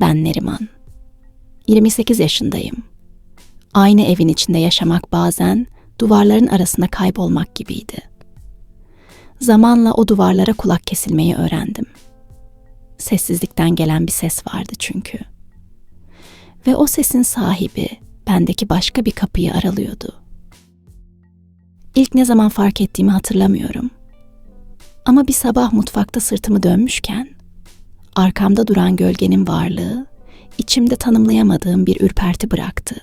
Ben Neriman. 28 yaşındayım. Aynı evin içinde yaşamak bazen duvarların arasında kaybolmak gibiydi. Zamanla o duvarlara kulak kesilmeyi öğrendim. Sessizlikten gelen bir ses vardı çünkü. Ve o sesin sahibi bendeki başka bir kapıyı aralıyordu. İlk ne zaman fark ettiğimi hatırlamıyorum. Ama bir sabah mutfakta sırtımı dönmüşken arkamda duran gölgenin varlığı içimde tanımlayamadığım bir ürperti bıraktı.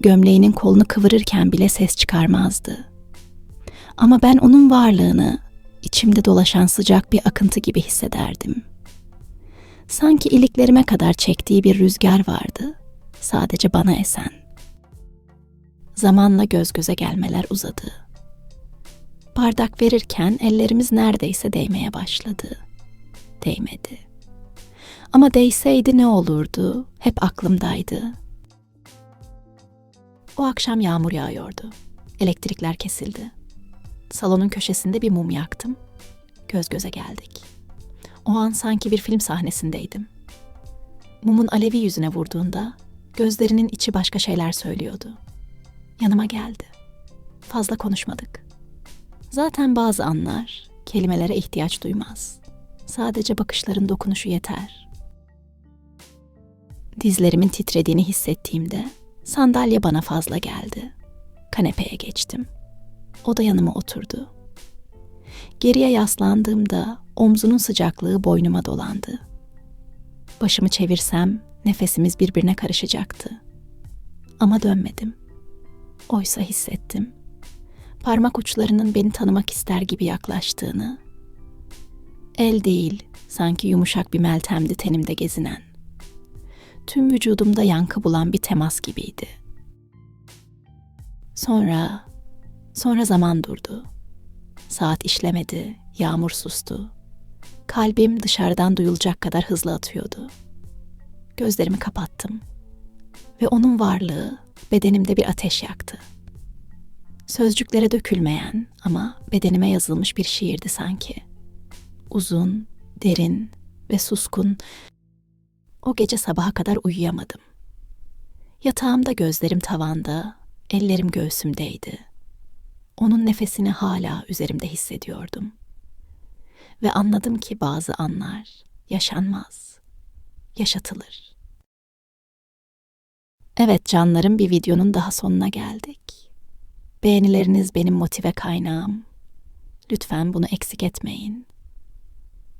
Gömleğinin kolunu kıvırırken bile ses çıkarmazdı. Ama ben onun varlığını içimde dolaşan sıcak bir akıntı gibi hissederdim. Sanki iliklerime kadar çektiği bir rüzgar vardı, sadece bana esen. Zamanla göz göze gelmeler uzadı. Bardak verirken ellerimiz neredeyse değmeye başladı. Değmedi. Ama değseydi ne olurdu? Hep aklımdaydı. O akşam yağmur yağıyordu. Elektrikler kesildi. Salonun köşesinde bir mum yaktım. Göz göze geldik. O an sanki bir film sahnesindeydim. Mumun alevi yüzüne vurduğunda gözlerinin içi başka şeyler söylüyordu. Yanıma geldi. Fazla konuşmadık. Zaten bazı anlar kelimelere ihtiyaç duymaz. Sadece bakışların dokunuşu yeter. Dizlerimin titrediğini hissettiğimde sandalye bana fazla geldi. Kanepeye geçtim. O da yanıma oturdu. Geriye yaslandığımda omzunun sıcaklığı boynuma dolandı. Başımı çevirsem nefesimiz birbirine karışacaktı. Ama dönmedim. Oysa hissettim. Parmak uçlarının beni tanımak ister gibi yaklaştığını. El değil, sanki yumuşak bir meltemdi tenimde gezinen. Tüm vücudumda yankı bulan bir temas gibiydi. Sonra, sonra zaman durdu. Saat işlemedi, yağmur sustu. Kalbim dışarıdan duyulacak kadar hızlı atıyordu. Gözlerimi kapattım ve onun varlığı bedenimde bir ateş yaktı. Sözcüklere dökülmeyen ama bedenime yazılmış bir şiirdi sanki. Uzun, derin ve suskun. O gece sabaha kadar uyuyamadım. Yatağımda gözlerim tavanda, ellerim göğsümdeydi. Onun nefesini hala üzerimde hissediyordum. Ve anladım ki bazı anlar yaşanmaz, yaşatılır. Evet canlarım bir videonun daha sonuna geldik. Beğenileriniz benim motive kaynağım. Lütfen bunu eksik etmeyin.